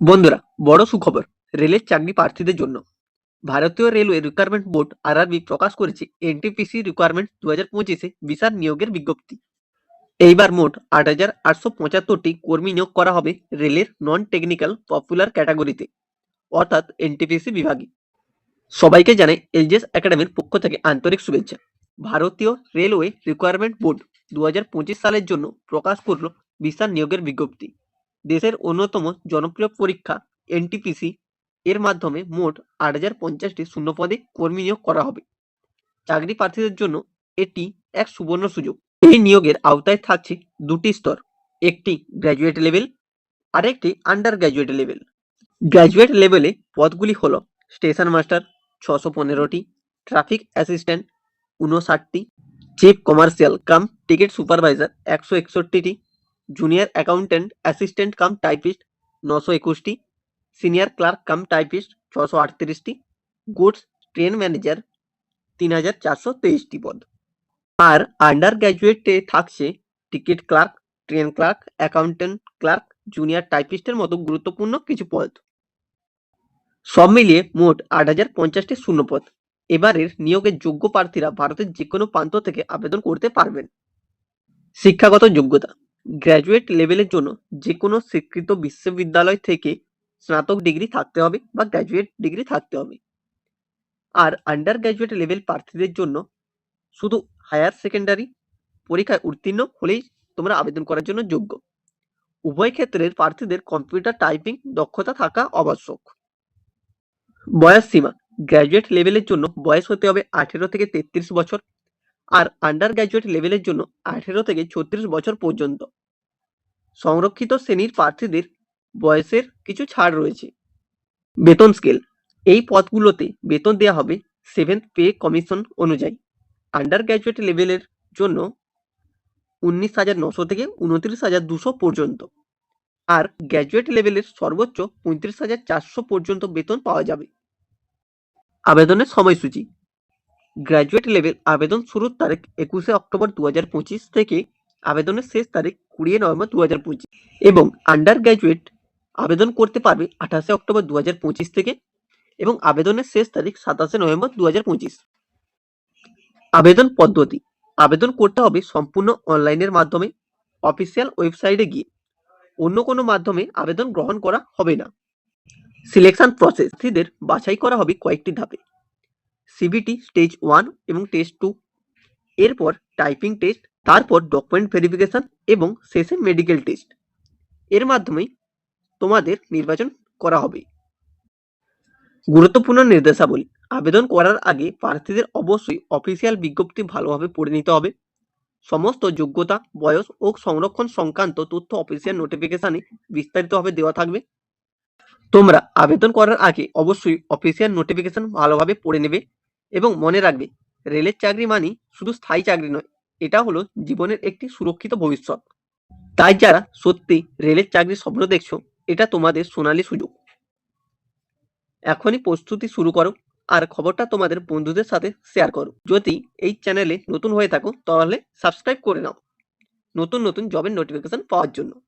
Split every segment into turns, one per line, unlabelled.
বন্ধুরা, বড় সুখবর। রেলের চাকরি প্রার্থীদের জন্য। ভারতীয় রেলওয়ে রিক্রুটমেন্ট বোর্ড আরআরবি প্রকাশ করেছে এনটিপিসি রিকোয়ারমেন্ট দু হাজার পঁচিশে বিশাল নিয়োগের বিজ্ঞপ্তি। এইবার মোট আট হাজার আটশো পঁচাত্তরটি কর্মী নিয়োগ করা হবে রেলের নন টেকনিক্যাল পপুলার ক্যাটাগরিতে অর্থাৎ এনটিপিসি বিভাগে। সবাইকে জানাই এলজেস একাডেমির পক্ষ থেকে আন্তরিক শুভেচ্ছা। ভারতীয় রেলওয়ে রিকোয়ারমেন্ট বোর্ড দু সালের জন্য প্রকাশ করল বিশাল নিয়োগের বিজ্ঞপ্তি। দেশের অন্যতম জনপ্রিয় পরীক্ষা এনটিপিসি এর মাধ্যমে মোট আট হাজার পঞ্চাশটি শূন্যপদে কর্মী নিয়োগ করা হবে। চাকরি প্রার্থীদের জন্য এটি এক সুবর্ণ সুযোগ। এই নিয়োগের আওতায় থাকছে দুটি স্তর, একটি গ্র্যাজুয়েট লেভেল আর একটি আন্ডার গ্র্যাজুয়েট লেভেল গ্র্যাজুয়েট লেভেলে পদগুলি হল স্টেশন মাস্টার ছশো পনেরোটি traffic assistant উনষাটটি chief commercial cum ticket supervisor একশো একষট্টিটি junior accountant assistant cum typist নশো একুশটি। সিনিয়র ক্লার্ক কাম টাইপিস্ট ছশো আটত্রিশটি। গুডস ট্রেন ম্যানেজার তিন হাজার চারশো তেইশটি পদ। আর আন্ডার গ্র্যাজুয়েটে থাকছে ticket clerk train clerk accountant clerk junior টাইপিস্টের মতো গুরুত্বপূর্ণ কিছু পদ। সব মিলিয়ে মোট আট হাজার পঞ্চাশটি শূন্যপদ এবারের নিয়োগের যোগ্য প্রার্থীরা ভারতের যে কোনো প্রান্ত থেকে আবেদন করতে পারবেন। শিক্ষাগত যোগ্যতা। গ্র্যাজুয়েট লেভেলের জন্য যে কোনো স্বীকৃত বিশ্ববিদ্যালয় থেকে স্নাতক ডিগ্রি থাকতে হবে বা গ্র্যাজুয়েট ডিগ্রি থাকতে হবে। আর আন্ডার গ্র্যাজুয়েট লেভেল প্রার্থীদের জন্য শুধু হায়ার সেকেন্ডারি পরীক্ষায় উত্তীর্ণ হলেই তোমরা আবেদন করার জন্য যোগ্য। উভয় ক্ষেত্রের প্রার্থীদের কম্পিউটার টাইপিং দক্ষতা থাকা আবশ্যক। বয়স সীমা গ্র্যাজুয়েট লেভেলের জন্য বয়স হতে হবে আঠেরো থেকে তেত্রিশ বছর। আর আন্ডার গ্র্যাজুয়েট লেভেলের জন্য আঠেরো থেকে ছত্রিশ বছর পর্যন্ত। সংরক্ষিত শ্রেণির প্রার্থীদের বয়সের কিছু ছাড় রয়েছে। বেতন স্কেল এই পদগুলোতে বেতন দেওয়া হবে সেভেন্থ পে কমিশন অনুযায়ী। আন্ডার গ্র্যাজুয়েট লেভেলের জন্য উনিশ হাজার নশো থেকে উনত্রিশ হাজার দুশো পর্যন্ত। আর গ্র্যাজুয়েট লেভেলের সর্বোচ্চ পঁয়ত্রিশ হাজার চারশো পর্যন্ত বেতন পাওয়া যাবে। আবেদনের সময়সূচি গ্র্যাজুয়েট লেভেল আবেদন শুরুর তারিখ একুশে অক্টোবর দু হাজার পঁচিশ থেকে আবেদনের শেষ তারিখ কুড়ি নভেম্বর দু হাজার পঁচিশ এবং আন্ডার গ্র্যাজুয়েট আবেদন করতে পারবে আঠাশে অক্টোবর দু হাজার পঁচিশ থেকে এবং আবেদনের শেষ তারিখ সাতাশে নভেম্বর দু হাজার পঁচিশ। আবেদন পদ্ধতি। আবেদন করতে হবে সম্পূর্ণ অনলাইনের মাধ্যমে, অফিসিয়াল ওয়েবসাইটে গিয়ে। অন্য কোনো মাধ্যমে আবেদন গ্রহণ করা হবে না। Selection process. প্রার্থীদের বাছাই করা হবে কয়েকটি ধাপে। সিবিটি স্টেজ ওয়ান এবং টেস্ট টু। এরপর টাইপিং টেস্ট তারপর ডকুমেন্ট ভেরিফিকেশন এবং শেষে মেডিকেল টেস্ট এর মাধ্যমেই তোমাদের নির্বাচন করা হবে। গুরুত্বপূর্ণ নির্দেশাবলী। আবেদন করার আগে প্রার্থীদের অবশ্যই অফিসিয়াল বিজ্ঞপ্তি ভালোভাবে পড়ে নিতে হবে। সমস্ত যোগ্যতা, বয়স ও সংরক্ষণ সংক্রান্ত তথ্য অফিসিয়াল নোটিফিকেশনে বিস্তারিতভাবে দেওয়া থাকবে। তোমরা আবেদন করার আগে অবশ্যই অফিসিয়াল নোটিফিকেশন ভালোভাবে পড়ে নেবে এবং মনে রাখবে, রেলের চাকরি মানেই শুধু স্থায়ী চাকরি নয় এটা হলো জীবনের একটি সুরক্ষিত ভবিষ্যৎ। তাই যারা সত্যি রেলের চাকরির স্বপ্ন দেখছ, এটা তোমাদের সোনালি সুযোগ। এখনই প্রস্তুতি শুরু করো আর খবরটা তোমাদের বন্ধুদের সাথে শেয়ার করো। যদি এই চ্যানেলে নতুন হয়ে থাকো, তাহলে সাবস্ক্রাইব করে নাও। নতুন নতুন জবের নোটিফিকেশন পাওয়ার জন্য।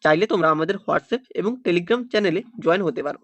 চাইলে তোমরা আমাদের হোয়াটসঅ্যাপ এবং টেলিগ্রাম চ্যানেলে জয়েন হতে পারো।